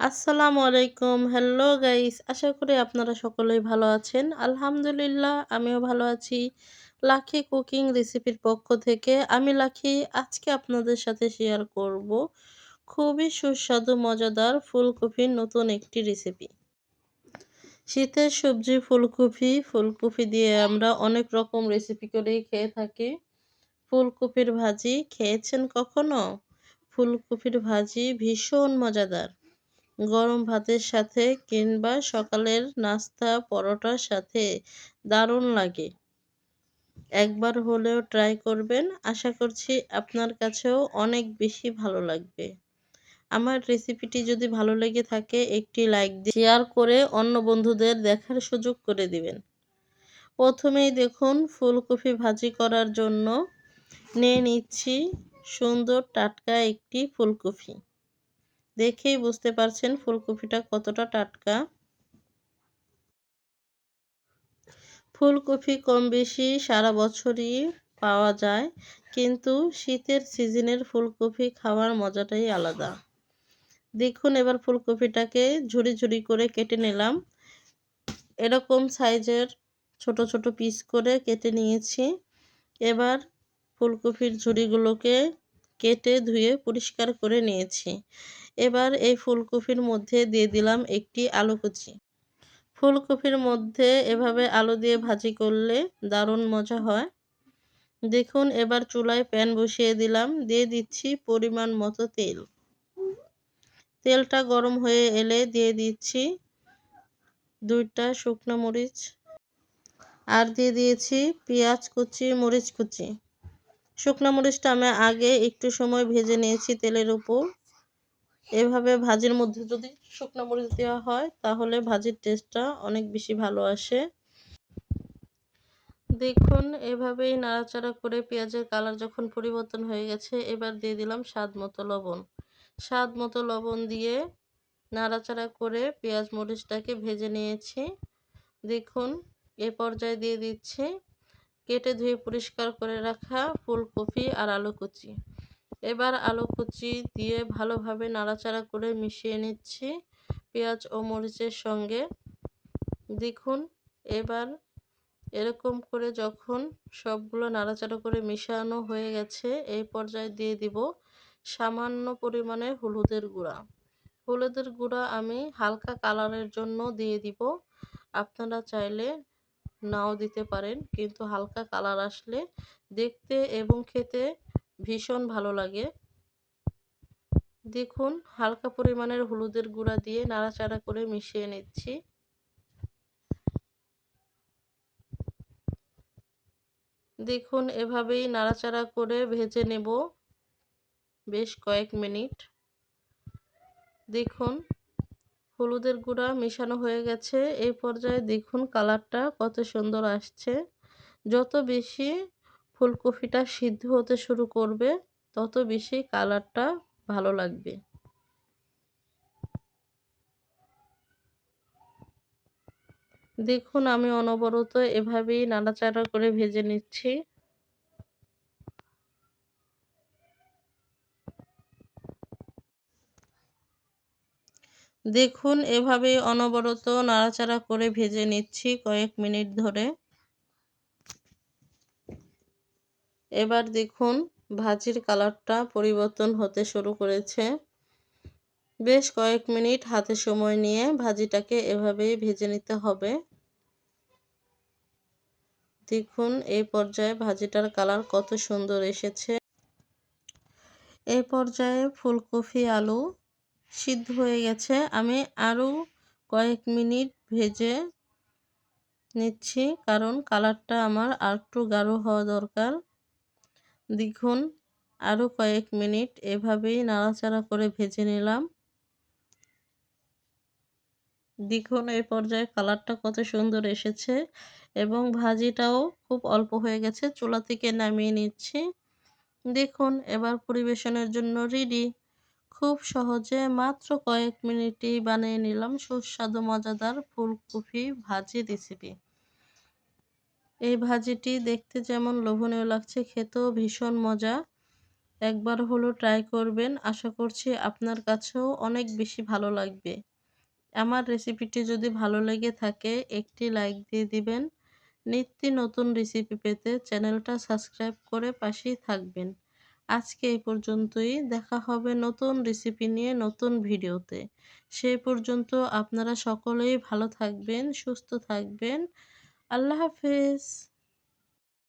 আসসালামু আলাইকুম। Hello guys আশা করি আপনারা সকলেই ভালো আছেন। আলহামদুলিল্লাহ, আমিও ভালো আছি। লাখি কুকিং রেসিপির পক্ষ থেকে আমি লাখি আজকে আপনাদের সাথে শেয়ার করব খুবই সুস্বাদু, মজাদার ফুলকপির নতুন একটি রেসিপি শীতের সবজি ফুলকপি ফুলকপি দিয়ে আমরা অনেক রকম রেসিপি করেই খেয়ে থাকি। ফুলকপির ভাজি, খেয়েছেন কখনো? ফুলকপির ভাজি ভীষণ মজাদার। গরম ভাতের সাথে কিংবা সকালের নাস্তা, পরোটার সাথে দারুণ লাগে। একবার হলেও ট্রাই করবেন। আশা করছি আপনার কাছেও অনেক বেশি ভালো লাগবে। আমার রেসিপিটি যদি ভালো লেগে থাকে, একটি লাইক দিয়ে শেয়ার করে অন্য বন্ধুদের দেখার সুযোগ করে দিবেন। প্রথমেই দেখুন, ফুলকপি ভাজি করার জন্য নিয়ে নিচ্ছি সুন্দর টাটকা একটি ফুলকপি। দেখেই বুঝতে পারছেন ফুলকপিটা কতটা টাটকা। ফুলকপি কম বেশি সারা বছরই পাওয়া যায়, কিন্তু শীতের সিজনের ফুলকপি খাওয়ার মজাটাই আলাদা। দেখুন এবার ফুলকপিটাকে ঝুড়ি ঝুড়ি করে কেটে নিলাম। এরকম সাইজের ছোট ছোট পিস করে কেটে নিয়েছি। এবার ফুলকপির ঝুড়িগুলোকে কেটে ধুয়ে পরিষ্কার করে নিয়েছি। এবার এই ফুলকপির মধ্যে দিয়ে দিলাম একটি আলু কুচি। ফুলকপির মধ্যে এভাবে আলু দিয়ে ভাজি করলে দারুণ মজা হয়। দেখুন, এবার চুলায় প্যান বসিয়ে দিলাম, দিয়ে দিচ্ছি পরিমাণ মতো তেল। তেলটা গরম হয়ে এলে দিয়ে দিচ্ছি দুইটা শুকনো মরিচ। আর দিয়ে দিয়েছি পেঁয়াজ কুচি, মরিচ কুচি। শুকনো মরিচটা আমি আগে একটু সময় ভেজে নিয়েছি তেলের উপর। এভাবে ভাজির মধ্যে যদি শুকনো মরিচ দেওয়া হয়, তাহলে ভাজির টেস্টটা অনেক বেশি ভালো আসে। দেখুন, এভাবেই নাড়াচাড়া করে পেঁয়াজের কালার যখন পরিবর্তন হয়ে গেছে, এবার দিয়ে দিলাম স্বাদ মতো লবণ। স্বাদ মতো লবণ দিয়ে নাড়াচাড়া করে পেঁয়াজ মরিচটাকে ভেজে নিয়েছি। দেখুন, এ পর্যায়ে দিয়ে দিচ্ছি কেটে ধুয়ে পরিষ্কার করে রাখা ফুলকপি আর আলু কুচি এবার আলু কুচি দিয়ে ভালোভাবে নাড়াচাড়া করে মিশিয়ে নিচ্ছি পেঁয়াজ ও মরিচের সঙ্গে। দেখুন, এবার এরকম করে যখন সবগুলো নাড়াচাড়া করে মিশানো হয়ে গেছে, এই পর্যায়ে দিয়ে দিব সামান্য পরিমাণে হলুদের গুঁড়া। হলুদের গুঁড়া আমি হালকা কালারের জন্য দিয়ে দিব। আপনারা চাইলে নাও দিতে পারেন। কিন্তু হালকা কালার আসলে দেখতে এবং খেতে ভীষণ ভালো লাগে। দেখুন, হালকা পরিমাণের হলুদের গুঁড়া দিয়ে নাড়াচাড়া করে মিশিয়ে নিচ্ছি। দেখুন, এভাবেই নাড়াচাড়া করে ভেজে নেব বেশ কয়েক মিনিট। দেখুন হলুদের গুঁড়া মেশানো হয়ে গেছে। এই পর্যায়ে দেখুন কালারটা কত সুন্দর আসছে। যত বেশি ফুলকপিটা সিদ্ধ হতে শুরু করবে, তত বেশি কালারটা ভালো লাগবে। দেখুন আমি অনবরত এভাবেই নাড়াচাড়া করে ভেজে নিচ্ছি। দেখুন, এভাবে অনবরত নাড়াচাড়া করে ভেজে নিচ্ছি কয়েক মিনিট ধরে। এবার দেখুন, ভাজির কালারটা পরিবর্তন হতে শুরু করেছে। বেশ কয়েক মিনিট হাতে সময় নিয়ে ভাজিটাকে এভাবেই ভেজে নিতে হবে। দেখুন এই পর্যায়ে ভাজিটার কালার কত সুন্দর এসেছে। এই পর্যায়ে ফুলকপি, আলু সিদ্ধ হয়ে গেছে। আমি আরও কয়েক মিনিট ভেজে নিচ্ছি কারণ কালারটা আমার আর একটু গাঢ় হওয়া দরকার। দেখুন আরও কয়েক মিনিট এভাবেই নাড়াচাড়া করে ভেজে নিলাম। দেখুন এই পর্যায়ে কালারটা কত সুন্দর এসেছে এবং ভাজিটাও খুব অল্প হয়ে গেছে। চুলা থেকে নামিয়ে নিচ্ছি। দেখুন, এবার পরিবেশনের জন্য রেডি খুব সহজে মাত্র কয়েক মিনিটেই বানিয়ে নিলাম সুস্বাদু, মজাদার ফুলকপি ভাজি রেসিপি এই ভাজিটি দেখতে যেমন লোভনীয় লাগছে, খেতেও ভীষণ মজা। একবার হলো ট্রাই করবেন। আশা করছি আপনার কাছেও অনেক বেশি ভালো লাগবে। আমার রেসিপিটি যদি ভালো লেগে থাকে, একটি লাইক দিয়ে দিবেন। নিত্য নতুন রেসিপি পেতে চ্যানেলটা সাবস্ক্রাইব করে পাশেই থাকবেন। আজকে এই পর্যন্তই। দেখা হবে নতুন রেসিপি নিয়ে নতুন ভিডিওতে। সেই পর্যন্ত আপনারা সকলেই ভালো থাকবেন, সুস্থ থাকবেন। আল্লাহ হাফেজ।